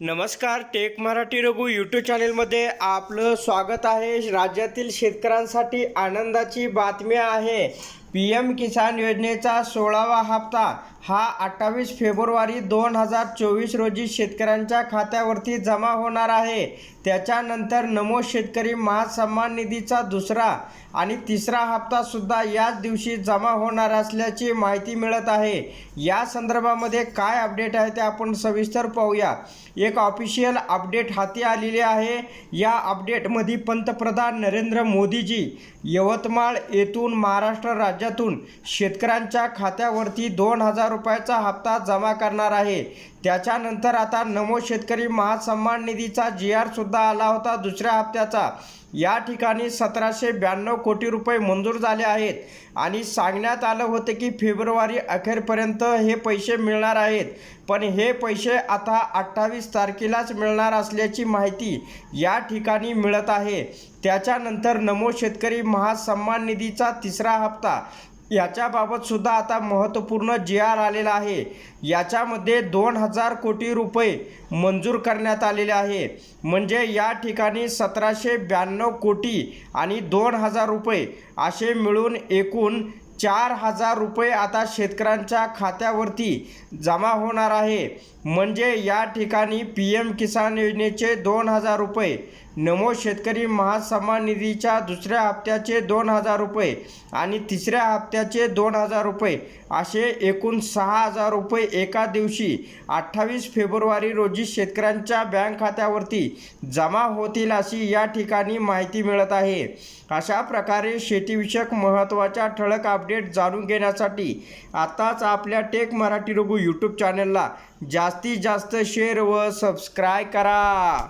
नमस्कार tech Marathi Raghu YouTube चॅनेलमध्ये आपलं स्वागत आहे. राज्यातील शेतकऱ्यांसाठी आनंदाची बातमी आहे. पी एम किसान योजनेचा सोळावा हप्ता हा अठ्ठावीस फेब्रुवारी दोन हजार चोवीस रोजी शेतकऱ्यांच्या खात्यावरती जमा होणार आहे. त्याच्यानंतर नमो शेतकरी महासन्मान निधीचा दुसरा आणि तिसरा हप्तासुद्धा याच दिवशी जमा होणार असल्याची माहिती मिळत आहे. या संदर्भामध्ये काय अपडेट आहे ते आपण सविस्तर पाहूया. एक ऑफिशियल अपडेट हाती आलेली आहे. या अपडेटमध्ये पंतप्रधान नरेंद्र मोदीजी यवतमाळ येथून महाराष्ट्र राज्य खात्यातून शेतकऱ्यांच्या खात्यावरती दोन हजार रुपयाचा हप्ता जमा करणार आहे. त्याच्यानंतर आता नमो शेतकरी महासन्मान निधीचा जी आरसुद्धा आला होता दुसऱ्या हप्त्याचा. या ठिकाणी सतराशे ब्याण्णव कोटी रुपये मंजूर झाले आहेत आणि सांगण्यात आलं होतं की फेब्रुवारी अखेरपर्यंत हे पैसे मिळणार आहेत. पण हे पैसे आता अठ्ठावीस तारखेलाच मिळणार असल्याची माहिती या ठिकाणी मिळत आहे. त्याच्यानंतर नमो शेतकरी महासन्मान निधीचा तिसरा हप्ता याच्याबाबत सुद्धा आता महत्त्वपूर्ण जी आर आलेला आहे. याच्यामध्ये दोन हजार कोटी रुपये मंजूर करण्यात आलेले आहे. म्हणजे या ठिकाणी सतराशे ब्याण्णव कोटी आणि दोन हजार रुपये असे मिळून एकूण चार हजार रुपये आता शेतकऱ्यांच्या खात्यावरती जमा होणार आहे. म्हणजे या ठिकाणी पी एम किसान योजनेचे दोन हजार रुपये नमो शेतकरी महासन्मान निधीच्या दुसऱ्या हप्त्याचे दोन हजार रुपये आणि तिसऱ्या हप्त्याचे दोन हजार रुपये असे एकूण सहा हजार रुपये एका दिवशी अठ्ठावीस फेब्रुवारी रोजी शेतकऱ्यांच्या बँक खात्यावरती जमा होतील अशी या ठिकाणी माहिती मिळत आहे. अशा प्रकारे शेतीविषयक महत्त्वाच्या ठळक अपडेट जाणून घेण्यासाठी आताच आपल्या टेक मराठी रघु यूट्यूब चॅनलला जास्तीत जास्त शेअर व सबस्क्राय करा.